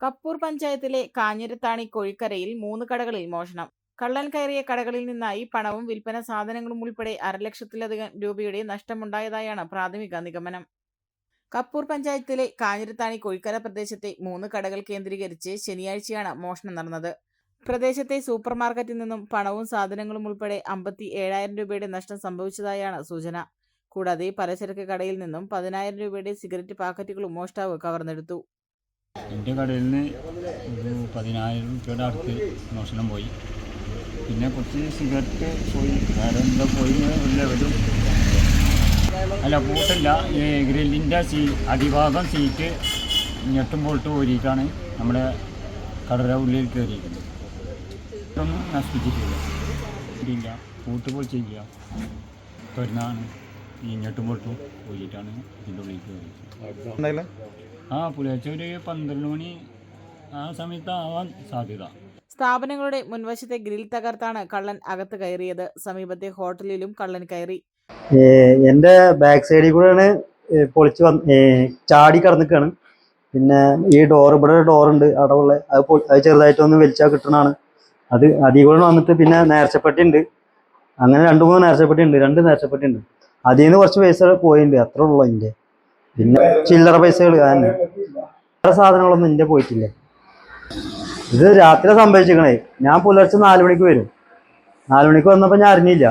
കപ്പൂർ പഞ്ചായത്തിലെ കാഞ്ഞിരത്താണി കൊഴിക്കരയിൽ മൂന്ന് കടകളിൽ മോഷണം. കള്ളൻ കയറിയ കടകളിൽ നിന്നായി പണവും വിൽപ്പന സാധനങ്ങളും ഉൾപ്പെടെ അരലക്ഷത്തിലധികം രൂപയുടെ നഷ്ടമുണ്ടായതായാണ് പ്രാഥമിക നിഗമനം. കപ്പൂർ പഞ്ചായത്തിലെ കാഞ്ഞിരത്താണി കൊഴിക്കര പ്രദേശത്തെ മൂന്ന് കടകൾ കേന്ദ്രീകരിച്ച് ശനിയാഴ്ചയാണ് മോഷണം നടന്നത്. പ്രദേശത്തെ സൂപ്പർ മാർക്കറ്റിൽ നിന്നും പണവും സാധനങ്ങളും ഉൾപ്പെടെ അമ്പത്തി ഏഴായിരം രൂപയുടെ നഷ്ടം സംഭവിച്ചതായാണ് സൂചന. കൂടാതെ പലചരക്ക് കടയിൽ നിന്നും പതിനായിരം രൂപയുടെ സിഗരറ്റ് പാക്കറ്റുകളും മോഷ്ടാവ് കവർന്നെടുത്തു. എന്റെ കടയിൽ നിന്ന് ഒരു പതിനായിരം രൂപയുടെ അടുത്ത് മോഷണം പോയി. പിന്നെ കുറച്ച് സിഗരറ്റ് പോയി. വേറെ എന്താ പോയി ഒരു ലെവലും അല്ല പൂട്ടല്ല ഈ ഗ്രില്ലിന്റെ സീ അടിഭാഗം സീറ്റ് ഞെട്ടും പോട്ട് ഓരിയിട്ടാണ് നമ്മുടെ കടയുടെ ഉള്ളിൽ കയറിയിരിക്കുന്നത്. ഇതൊന്നും നശിപ്പിച്ചിട്ടില്ല. ഇല്ല പൂട്ട് പൊളിച്ചില്ല. തുറന്നാണ് ഈ ഞെട്ടും പൊട്ടും ഓരിയിട്ടാണ് ഇതിന്റെ ഉള്ളിൽ ഉണ്ടായില്ല ആ പുലർച്ചെ ഒരു പന്ത്രണ്ട് മണി ആ സമയത്ത് ആവാൻ സാധ്യത. സ്ഥാപനങ്ങളുടെ മുൻവശത്തെ ഗ്രിൽ തകർത്താണ് കള്ളൻ അകത്ത് കയറിയത്. സമീപത്തെ ഹോട്ടലിലും കള്ളൻ കയറി. എന്റെ എന്റെ ബാക്ക് സൈഡിൽ കൂടെയാണ് പൊളിച്ചു വന്ന് ചാടി കടന്നിക്കാണ്. പിന്നെ ഈ ഡോർ ഇവിടെ ഒരു ഡോറുണ്ട് അവിടെ ഉള്ള അത് അത് ചെറുതായിട്ടൊന്ന് വലിച്ചാൽ കിട്ടണതാണ്. അത് അതിൽ കൂടെ വന്നിട്ട് പിന്നെ നേർച്ചപ്പെട്ടി ഉണ്ട്. അങ്ങനെ രണ്ട് മൂന്ന് നേർച്ചപ്പെട്ടി ഉണ്ട് രണ്ട് നേർച്ചപ്പെട്ടി ഉണ്ട്. അതിൽ നിന്ന് കുറച്ച് പൈസ പോയിട്ടുണ്ട് അത്രേ ഉള്ളൂ എന്റെ പിന്നെ ചില്ലറ പൈസകൾ തന്നെ വേറെ സാധനങ്ങളൊന്നും എന്റെ പോയിട്ടില്ല. ഇത് രാത്രി സംഭവിച്ചിരിക്കണേ. ഞാൻ പുലർച്ചെ നാല് മണിക്ക് വരും. നാല് മണിക്ക് വന്നപ്പോൾ ഞാൻ അറിഞ്ഞില്ല.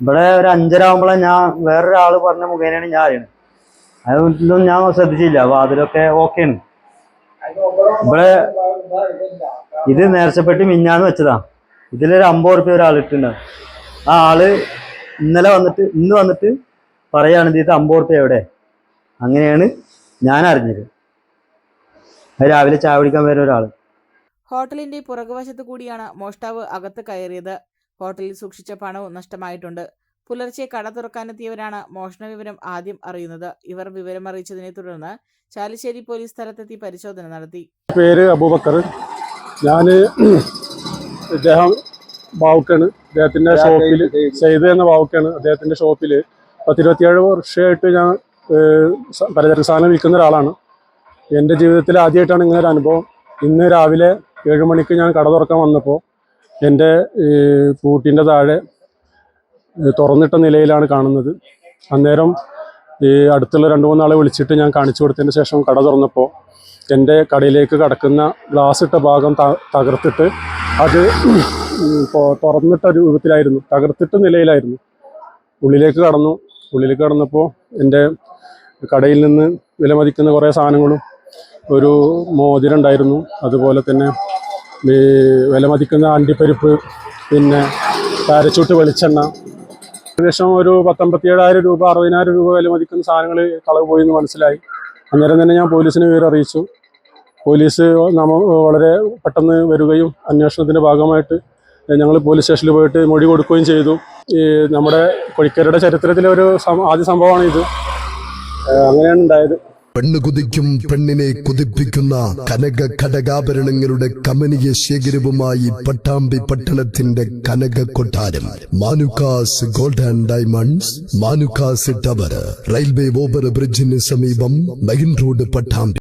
ഇവിടെ ഒരു അഞ്ചര ആകുമ്പോഴാണ് ഞാൻ വേറൊരാൾ പറഞ്ഞ മുഖേനയാണ് ഞാൻ അറിയണത് അതൊന്നും ഞാൻ ശ്രദ്ധിച്ചില്ല. വാതിലൊക്കെ ഓക്കെയാണ് ഇവിടെ ഇത് നേർച്ചപ്പെട്ടി മിഞ്ഞാന്ന് വെച്ചതാ. ഇതിലൊരു അമ്പത് റുപ്യ ഒരാൾ ഇട്ടുണ്ട് ആ ആൾ ഇന്നലെ വന്നിട്ട് ഇന്ന് വന്നിട്ട് പറയാണ് ഇത് അമ്പത് റുപ്യ എവിടെ? അങ്ങനെയാണ് ഞാൻ അറിഞ്ഞത് രാവിലെ ചായ കുടിക്കാൻ വരുന്ന ഒരാൾ ഹോട്ടലിന്റെ പുറകുവശത്ത് കൂടിയാണ് മോഷ്ടാവ് അകത്ത് കയറിയത്. ഹോട്ടലിൽ സൂക്ഷിച്ച പണവും നഷ്ടമായിട്ടുണ്ട്. പുലർച്ചെ കട തുറക്കാനെത്തിയവരാണ് മോഷണ വിവരം ആദ്യം അറിയുന്നത്. ഇവർ വിവരം അറിയിച്ചതിനെ തുടർന്ന് ചാലിശ്ശേരി പോലീസ് സ്ഥലത്തെത്തി പരിശോധന നടത്തി. പേര് അബൂബക്കർ. ഞാൻ ഇദ്ദേഹം ബാവുക്കാണ്. അദ്ദേഹത്തിന്റെ ഷോപ്പിൽ സെയ്ത് എന്ന ബാവുക്കാണ് അദ്ദേഹത്തിന്റെ ഷോപ്പിൽ പത്തിരുപത്തിയേഴ് വർഷമായിട്ട് ഞാൻ പലചരക്ക് സാധനം വിൽക്കുന്ന ഒരാളാണ്. എന്റെ ജീവിതത്തിൽ ആദ്യമായിട്ടാണ് ഇങ്ങനെ ഒരു അനുഭവം. ഇന്ന് രാവിലെ ഏഴ് മണിക്ക് ഞാൻ കട തുറക്കാൻ വന്നപ്പോൾ എന്റെ പൂട്ടിന്റെ താഴെ തുറന്നിട്ട നിലയിലാണ് കാണുന്നത്. അന്നേരം ഈ അടുത്തുള്ള രണ്ട് മൂന്നാളെ വിളിച്ചിട്ട് ഞാൻ കാണിച്ചു കൊടുത്തതിന് ശേഷം കട തുറന്നപ്പോൾ എന്റെ കടയിലേക്ക് കടക്കുന്ന ഗ്ലാസ് ഇട്ട ഭാഗം തകർത്തിട്ട് അത് തുറന്നിട്ട രൂപത്തിലായിരുന്നു. തകർത്തിട്ട നിലയിലായിരുന്നു. ഉള്ളിലേക്ക് കടന്നു. ഉള്ളിലേക്ക് കടന്നപ്പോൾ എന്റെ കടയിൽ നിന്ന് വിലമതിക്കുന്ന കുറേ സാധനങ്ങളും ഒരു മോതിരം ഉണ്ടായിരുന്നു. അതുപോലെ തന്നെ ഈ വിലമതിക്കുന്ന അണ്ടിപ്പരിപ്പ് പിന്നെ പാരച്ചൂട്ട് വെളിച്ചെണ്ണ. ഏകദേശം ഒരു പത്തൊമ്പത്തിയേഴായിരം രൂപ അറുപതിനായിരം രൂപ വിലമതിക്കുന്ന സാധനങ്ങൾ കളവ് പോയി എന്ന് മനസ്സിലായി. അന്നേരം തന്നെ ഞാൻ പോലീസിനെ വിവരം അറിയിച്ചു. പോലീസ് നമ്മ വളരെ പെട്ടെന്ന് വരികയും അന്വേഷണത്തിന്റെ ഭാഗമായിട്ട് ഞങ്ങൾ പോലീസ് സ്റ്റേഷനിൽ പോയിട്ട് മൊഴി കൊടുക്കുകയും ചെയ്തു. ഈ നമ്മുടെ കൊഴിക്കരയുടെ ചരിത്രത്തിലെ ഒരു ആദ്യ സംഭവമാണ് ഇത്. അങ്ങനെയാണ് ഉണ്ടായത്. പെണ്ണ് കുതിക്കും പെണ്ണിനെ കുതിപ്പിക്കുന്ന കനക ഘടകാഭരണങ്ങളുടെ കമനീയ ശേഖരവുമായി പട്ടാമ്പി പട്ടണത്തിന്റെ കനക കൊട്ടാരം. Manukkas gold and diamonds Manukkas tower railway over ബ്രിഡ്ജിന് സമീപം മെയിൻ റോഡ് പട്ടാമ്പി.